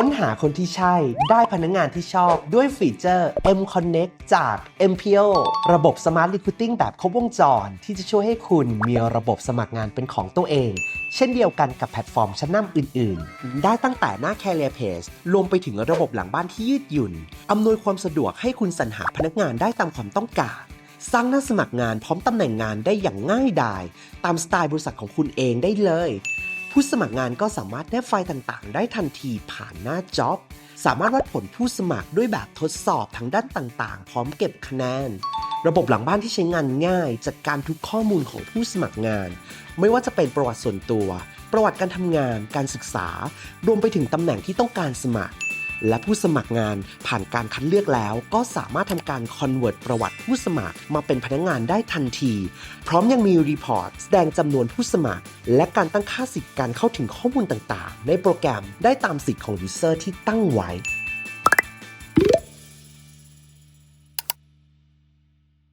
ค้นหาคนที่ใช่ ได้พนักงานที่ชอบด้วยฟีเจอร์ M Connect จาก MPO ระบบ Smart Recruiting แบบครบวงจร ที่จะช่วยให้คุณมีระบบสมัครงานเป็นของตัวเอง เช่นเดียวกันกับแพลตฟอร์มชั้นนำอื่น ๆ ได้ตั้งแต่หน้า Career Page รวมไปถึงระบบหลังบ้านที่ยืดหยุ่น อำนวยความสะดวกให้คุณสรรหาพนักงานได้ตามความต้องการสร้างหน้าสมัครงานพร้อมตำแหน่งงานได้อย่างง่ายดาย ตามสไตล์บริษัทของคุณเองได้เลย ผู้สมัครงานก็สามารถแนบไฟล์ต่างๆ ได้ทันทีผ่านหน้าจ็อบสามารถวัดผลผู้สมัครด้วยแบบทดสอบทางด้านต่างๆ พร้อมเก็บคะแนน ระบบหลังบ้านที่ใช้งานง่ายจัดการทุกข้อมูลของผู้สมัครงาน ไม่ว่าจะเป็นประวัติส่วนตัว ประวัติการทำงาน การศึกษา รวมไปถึงตำแหน่งที่ต้องการสมัคร และผู้สมัครงานผ่านการคัดเลือกแล้ว ก็สามารถทำการคอนเวิร์ตประวัติผู้สมัครมาเป็นพนักงานได้ทันที พร้อมยังมีรีพอร์ตแสดงจำนวนผู้สมัคร และการตั้งค่าสิทธิ์การเข้าถึงข้อมูลต่างๆ ในโปรแกรมได้ตามสิทธิ์ของยูเซอร์ที่ตั้งไว้